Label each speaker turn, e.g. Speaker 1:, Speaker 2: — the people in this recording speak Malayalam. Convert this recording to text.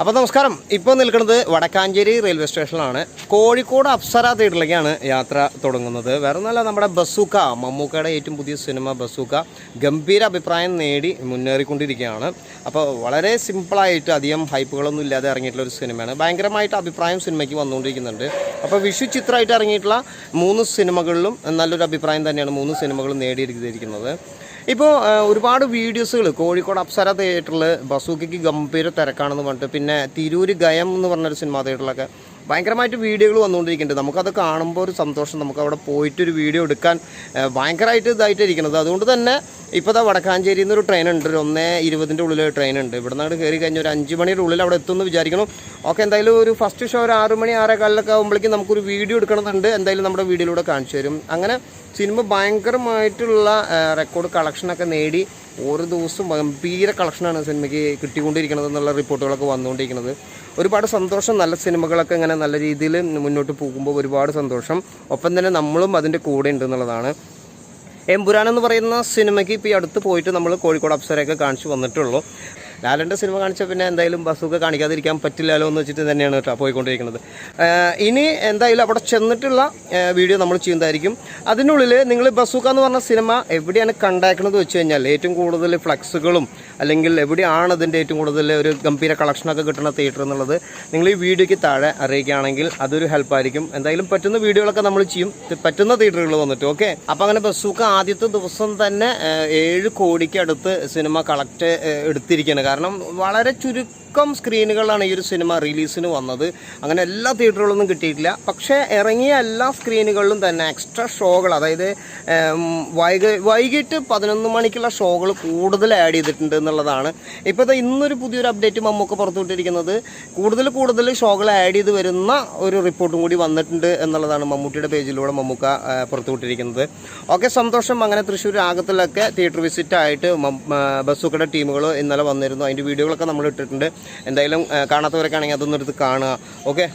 Speaker 1: അപ്പോൾ നമസ്കാരം. ഇപ്പോൾ നിൽക്കുന്നത് വടക്കാഞ്ചേരി റെയിൽവേ സ്റ്റേഷനിലാണ്. കോഴിക്കോട് അപ്സര തിയേറ്ററിലേക്കാണ് യാത്ര തുടങ്ങുന്നത്. വേറെ ഒന്നല്ല നമ്മുടെ ബസൂക്ക മമ്മൂക്കയുടെ ഏറ്റവും പുതിയ സിനിമ ബസൂക്ക ഗംഭീര അഭിപ്രായം നേടി മുന്നേറിക്കൊണ്ടിരിക്കുകയാണ്. അപ്പോൾ വളരെ സിമ്പിളായിട്ട് അധികം ഹൈപ്പുകളൊന്നും ഇല്ലാതെ ഇറങ്ങിയിട്ടുള്ള ഒരു സിനിമയാണ്. ഭയങ്കരമായിട്ട് അഭിപ്രായം സിനിമയ്ക്ക് വന്നുകൊണ്ടിരിക്കുന്നുണ്ട്. അപ്പോൾ വിഷു ചിത്രമായിട്ട് ഇറങ്ങിയിട്ടുള്ള മൂന്ന് സിനിമകളിലും നല്ലൊരു അഭിപ്രായം തന്നെയാണ് മൂന്ന് സിനിമകളും നേടിയിരിക്കുന്നത്. ഇപ്പോൾ ഒരുപാട് വീഡിയോസുകൾ കോഴിക്കോട് അപ്സര തിയേറ്ററിൽ ബസൂക്കയ്ക്ക് ഗംഭീര തിരക്കാണെന്ന് പറഞ്ഞിട്ട് പിന്നെ തിരൂര് ഗയം എന്ന് പറഞ്ഞൊരു സിനിമ തിയേറ്ററിലൊക്കെ ഭയങ്കരമായിട്ട് വീഡിയോകൾ വന്നുകൊണ്ടിരിക്കുന്നുണ്ട്. നമുക്കത് കാണുമ്പോൾ ഒരു സന്തോഷം. നമുക്ക് അവിടെ പോയിട്ടൊരു വീഡിയോ എടുക്കാൻ ഭയങ്കരമായിട്ട് ഇതായിട്ടിരിക്കുന്നത് അതുകൊണ്ട് തന്നെ ഇപ്പോൾ വടക്കാഞ്ചേരിയിൽ നിന്ന് ഒരു ട്രെയിൻ ഉണ്ട്. ഒരു ഒന്നേ ഇരുപതിന്റെ ഉള്ളിൽ ട്രെയിൻ ഉണ്ട്. ഇവിടെ നിന്ന് കയറി കഴിഞ്ഞ് ഒരു അഞ്ച് മണിയുടെ ഉള്ളിൽ അവിടെ എത്തുമെന്ന് വിചാരിക്കണം ഓക്കെ എന്തായാലും ഒരു ഫസ്റ്റ് ഷോ ഒരു ആറ് മണി ആറേ കാലിലൊക്കെ ആകുമ്പോഴേക്കും നമുക്കൊരു വീഡിയോ എടുക്കണമെന്നുണ്ട്. എന്തായാലും നമ്മുടെ വീഡിയോയിലൂടെ കാണിച്ചു തരും. അങ്ങനെ സിനിമ ഭയങ്കരമായിട്ടുള്ള റെക്കോർഡ് കളക്ഷനൊക്കെ നേടി ഓരോ ദിവസവും ഗംഭീര കളക്ഷനാണ് സിനിമയ്ക്ക് കിട്ടിക്കൊണ്ടിരിക്കുന്നത് എന്നുള്ള റിപ്പോർട്ടുകളൊക്കെ വന്നുകൊണ്ടിരിക്കുന്നത്. ഒരുപാട് സന്തോഷം നല്ല സിനിമകളൊക്കെ ഇങ്ങനെ നല്ല രീതിയിൽ മുന്നോട്ട് പോകുമ്പോൾ ഒരുപാട് സന്തോഷം. ഒപ്പം തന്നെ നമ്മളും അതിന്റെ കൂടെ ഉണ്ട് എന്നുള്ളതാണ്. എമ്പുരാൻ എന്ന് പറയുന്ന സിനിമയ്ക്ക് ഇപ്പോൾ ഈ അടുത്ത് പോയിട്ട് നമ്മൾ കോഴിക്കോട് അപ്സരയൊക്കെ കാണിച്ചു വന്നിട്ടുള്ളൂ. ലാലന്റെ സിനിമ കാണിച്ചാൽ പിന്നെ എന്തായാലും ബസ്സൊക്കെ കാണിക്കാതിരിക്കാൻ പറ്റില്ലല്ലോ എന്ന് വെച്ചിട്ട് തന്നെയാണ് കേട്ടോ പോയിക്കൊണ്ടിരിക്കുന്നത്. ഇനി എന്തായാലും അവിടെ ചെന്നിട്ടുള്ള വീഡിയോ നമ്മൾ ചെയ്യുന്നതായിരിക്കും. അതിനുള്ളിൽ നിങ്ങൾ ബസ്സൂക്ക എന്ന് പറഞ്ഞ സിനിമ എവിടെയാണ് കണ്ടാക്കണത് വെച്ച് കഴിഞ്ഞാൽ ഏറ്റവും കൂടുതൽ ഫ്ലക്സുകളും അല്ലെങ്കിൽ എവിടെയാണ് അതിന്റെ ഏറ്റവും കൂടുതൽ ഒരു ഗംഭീര കളക്ഷനൊക്കെ കിട്ടുന്ന തിയേറ്റർ എന്നുള്ളത് നിങ്ങൾ ഈ വീഡിയോയ്ക്ക് താഴെ അറിയിക്കുകയാണെങ്കിൽ അതൊരു ഹെൽപ്പായിരിക്കും എന്തായാലും പറ്റുന്ന വീഡിയോകളൊക്കെ നമ്മൾ ചെയ്യും. പറ്റുന്ന തിയേറ്ററുകൾ വന്നിട്ട് ഓക്കെ അപ്പോൾ അങ്ങനെ ബസ്സൂക്ക ആദ്യത്തെ ദിവസം തന്നെ ഏഴ് കോടിക്ക് അടുത്ത് സിനിമ കളക്ട് എടുത്തിരിക്കുകയാണ് കാരണം വളരെ ചുരുക്കം സ്ക്രീനുകളാണ് ഈ ഒരു സിനിമ റിലീസിന് വന്നത്. അങ്ങനെ എല്ലാ തിയേറ്ററുകളൊന്നും കിട്ടിയിട്ടില്ല. പക്ഷേ ഇറങ്ങിയ എല്ലാ സ്ക്രീനുകളിലും തന്നെ എക്സ്ട്രാ ഷോകൾ അതായത് വൈകിട്ട് പതിനൊന്ന് മണിക്കുള്ള ഷോകൾ കൂടുതൽ ആഡ് ചെയ്തിട്ടുണ്ട് എന്നുള്ളതാണ്. ഇപ്പോൾ ഇന്നൊരു പുതിയൊരു അപ്ഡേറ്റ് മമ്മൂക്ക പുറത്തുവിട്ടിരിക്കുന്നത്. കൂടുതൽ കൂടുതൽ ഷോകൾ ആഡ് ചെയ്ത് വരുന്ന ഒരു റിപ്പോർട്ടും കൂടി വന്നിട്ടുണ്ട് എന്നുള്ളതാണ് മമ്മൂട്ടിയുടെ പേജിലൂടെ മമ്മൂക്ക പുറത്തുവിട്ടിരിക്കുന്നത്. ഓക്കെ സന്തോഷം. അങ്ങനെ തൃശ്ശൂർ രാഗത്തിലൊക്കെ തിയേറ്റർ വിസിറ്റ് ആയിട്ട് ടീമുകൾ ഇന്നലെ വന്നിരുന്നു. അതിന്റെ വീഡിയോകളൊക്കെ നമ്മൾ ഇട്ടിട്ടുണ്ട്. എന്തായാലും കാണാത്തവരൊക്കെ ആണെങ്കിൽ അതൊന്നും എടുത്ത് കാണുക. ഓക്കെ